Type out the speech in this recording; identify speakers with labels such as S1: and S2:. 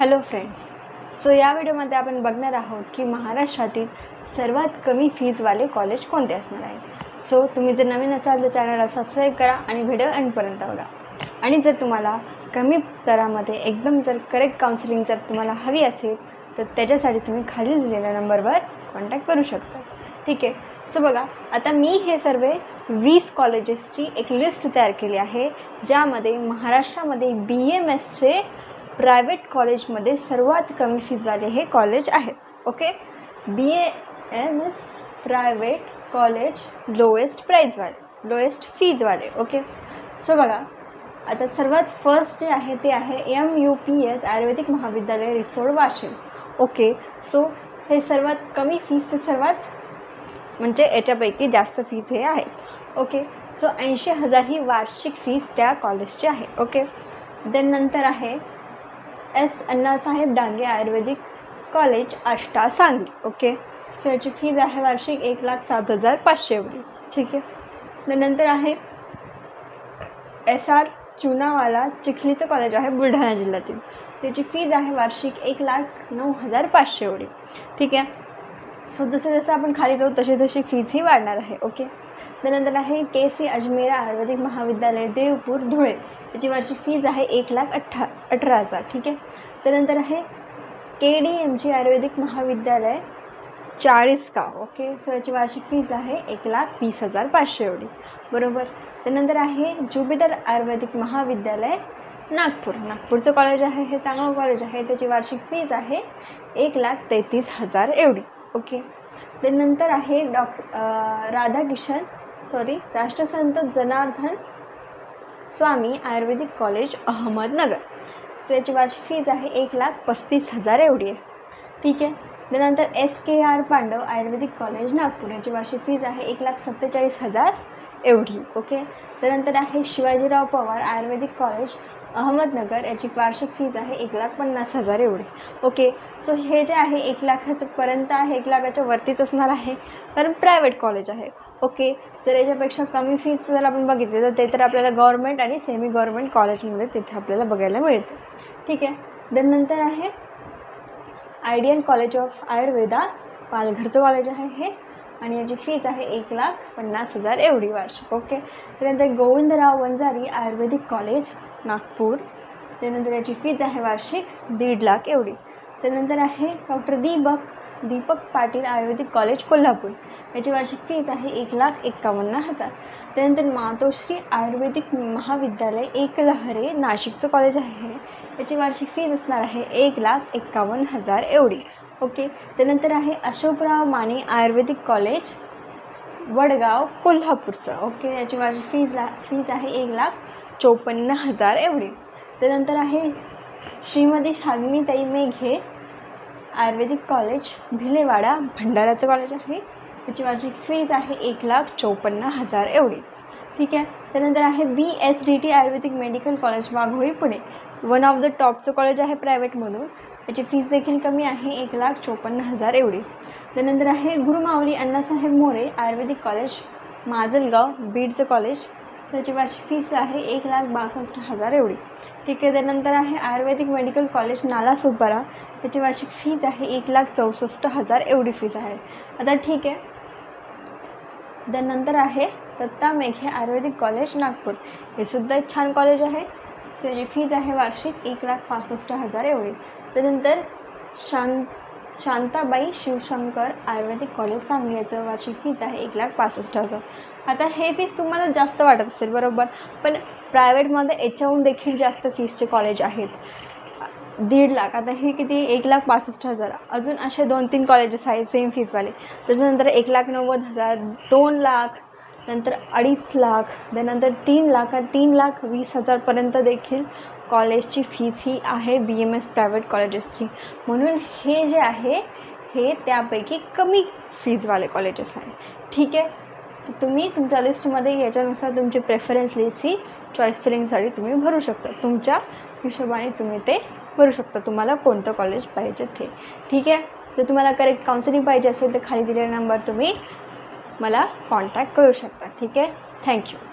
S1: Hello friends so या व्हिडिओमध्ये आपण बघणार आहोत की महाराष्ट्रातील सर्वात कमी फीजवाले कॉलेज कोणते असणार आहे सो तुम्ही जर नवीन असाल तर चॅनलला सबस्क्राईब करा आणि व्हिडिओ एंडपर्यंत बघा. आणि जर तुम्हाला कमी दरामध्ये एकदम जर करेक्ट काउन्सिलिंग जर तुम्हाला हवी असेल तर त्याच्यासाठी तुम्ही खाली दिलेल्या नंबरवर कॉन्टॅक्ट करू शकता. ठीक आहे? सो बघा आता मी हे सर्व वीस कॉलेजेसची एक लिस्ट तयार केली आहे ज्यामध्ये महाराष्ट्रामध्ये बी एम एसचे प्रायव्हेट कॉलेजमध्ये सर्वात कमी फीजवाले हे कॉलेज आहेत. Okay? B A M S private college lowest प्राईजवाले lowest फीजवाले ओके? सो बघा आता सर्वात फर्स्ट जे आहे ते आहे M U P S ayurvedic महाविद्यालय रिसोड वाशिम. ओके? सो हे सर्वात कमी फीज ते सर्वात म्हणजे याच्यापैकी जास्त फीज हे आहेत. ओके? सो ऐंशी हजार ही वार्षिक फीज त्या कॉलेजची आहे ओके? देन नंतर आहे S Annasaheb Dange ayurvedic college Ashta Sangli okay so याची फीज आहे वार्षिक एक लाख सात हजार पाचशे एवढी ठीक आहे? त्यानंतर नंतर आहे एस आर चुनावाला चिखलीचं कॉलेज आहे बुलढाणा जिल्ह्यातील. त्याची फीज आहे वार्षिक एक लाख नऊ हजार पाचशे एवढी ठीक आहे? सो जसं जसं आपण खाली जाऊ तशी तशी फीज ही वाढणार आहे ओके त्यानंतर आहे के सी अजमेरा आयुर्वेदिक महाविद्यालय देवपूर धुळे. त्याची वार्षिक फीज आहे एक लाख अठ्ठा अठरा हजार ठीक आहे? त्यानंतर आहे के डी एम जी आयुर्वेदिक महाविद्यालय चाळीसगाव ओके? सो याची वार्षिक फीज आहे एक लाख वीस हजार पाचशे एवढी. बरोबर? त्यानंतर आहे ज्युपिटर आयुर्वेदिक महाविद्यालय नागपूर. नागपूरचं कॉलेज आहे हे चांगलं कॉलेज आहे. त्याची वार्षिक फीज आहे एक लाख तेहतीस हजार एवढी ओके? त्यानंतर आहे doc Radhakishan sorry Rashtrasant Janardan Swami ayurvedic college Ahmednagar. So याची वार्षिक फीज आहे एक लाख पस्तीस हजार एवढी आहे. ठीक आहे? त्यानंतर S K R Pandav ayurvedic college Nagpur. याची वार्षिक फीज आहे एक लाख सत्तेचाळीस हजार एवढी. ओके? त्यानंतर आहे शिवाजीराव पवार आयुर्वेदिक कॉलेज अहमदनगर याची वार्षिक फीज आहे एक लाख पन्नास हजार एवढी. ओके सो हे जे आहे एक लाखाच्यापर्यंत आहे एक लाखाच्या वरतीच असणार आहे कारण प्रायव्हेट कॉलेज आहे. ओके जर याच्यापेक्षा कमी फीज जर आपण बघितली तर ते तर आपल्याला गव्हर्मेंट आणि सेमी गव्हर्मेंट कॉलेजमध्ये तिथे आपल्याला बघायला मिळते. ठीक आहे? देन नंतर आहे आयडियन कॉलेज ऑफ आयुर्वेदा पालघरचं कॉलेज आहे हे आणि याची फीज आहे एक लाख पन्नास हजार एवढी वार्षिक. ओके त्यानंतर गोविंदराव वंजारी आयुर्वेदिक कॉलेज नागपूर. त्यानंतर याची फीज आहे वार्षिक दीड लाख एवढी. त्यानंतर आहे डॉक्टर दीपक दीपक पाटील आयुर्वेदिक कॉलेज कोल्हापूर. याची वार्षिक फीज आहे एक लाख एक्कावन्न हजार. त्यानंतर मातोश्री आयुर्वेदिक महाविद्यालय एकलहरे नाशिकचं कॉलेज आहे. याची वार्षिक फीज असणार आहे एक लाख एक्कावन्न हजार एवढी. ओके. त्यानंतर आहे अशोकराव माने आयुर्वेदिक कॉलेज वडगाव कोल्हापूरचं. ओके. याची वार्षिक फीज ला फीज आहे एक लाख चोपन्न हजार एवढी. त्यानंतर आहे श्रीमती शालिनीताई मेघे आयुर्वेदिक कॉलेज भिलेवाडा भंडाराचं कॉलेज आहे. त्याची माझी फीज आहे एक लाख चोपन्न हजार एवढी. ठीक आहे? त्यानंतर आहे B S D T Ayurvedic medical college Wagholi Pune. One of the टॉपचं college आहे प्रायव्हेटमधून त्याची फीज देखील कमी आहे एक लाख चोपन्न हजार एवढी. त्यानंतर आहे गुरुमावली अण्णासाहेब मोरे आयुर्वेदिक कॉलेज माजलगाव बीडचं कॉलेज त्याची वार्षिक फीस आहे एक लाख बासष्ट हजार एवढी. ठीक आहे त्यानंतर आहे आयुर्वेदिक मेडिकल कॉलेज नालासोपारा त्याची वार्षिक फीज आहे एक लाख चौसष्ट हजार एवढी फीज आहे. आता ठीक आहे. त्यानंतर आहे दत्ता मेघे आयुर्वेदिक कॉलेज नागपूर. हे सुद्धा एक छान कॉलेज आहे. त्याची फीज आहे वार्षिक एक लाख पासष्ट हजार एवढी. त्यानंतर शांत शांताबाई शिवशंकर आयुर्वेदिक कॉलेज सांगली याचं वार्षिक फीज आहे एक लाख पासष्ट हजार. आता हे फीज तुम्हाला जास्त वाटत असेल बरोबर? पण प्रायव्हेटमध्ये याच्याहून देखील जास्त फीजचे कॉलेज आहेत. दीड लाख आता हे किती? एक लाख पासष्ट हजार. अजून असे दोन तीन कॉलेजेस आहेत सेम फीजवाले त्याच्यानंतर एक लाख नव्वद हजार दोन लाख नंतर अडीच लाख त्यानंतर तीन लाख तीन लाख वीस हजारपर्यंत देखील कॉलेजची फीज ही आहे बी एम एस प्रायव्हेट कॉलेजेसची म्हणून हे जे आहे हे त्यापैकी कमी फीजवाले कॉलेजेस आहे ठीक आहे? तर तुम्ही तुमच्या लिस्टमध्ये याच्यानुसार तुमची प्रेफरन्स लिस्ट ही चॉईस फिलिंगसाठी तुम्ही भरू शकता. तुमच्या हिशोबाने तुम्ही ते भरू शकता. तुम्हाला कोणतं कॉलेज पाहिजे ते. ठीक आहे? जर तुम्हाला करेक्ट काउन्सिलिंग पाहिजे असेल तर खाली दिलेला नंबर तुम्ही मला कॉन्टॅक्ट करू शकता. ठीक आहे? थँक्यू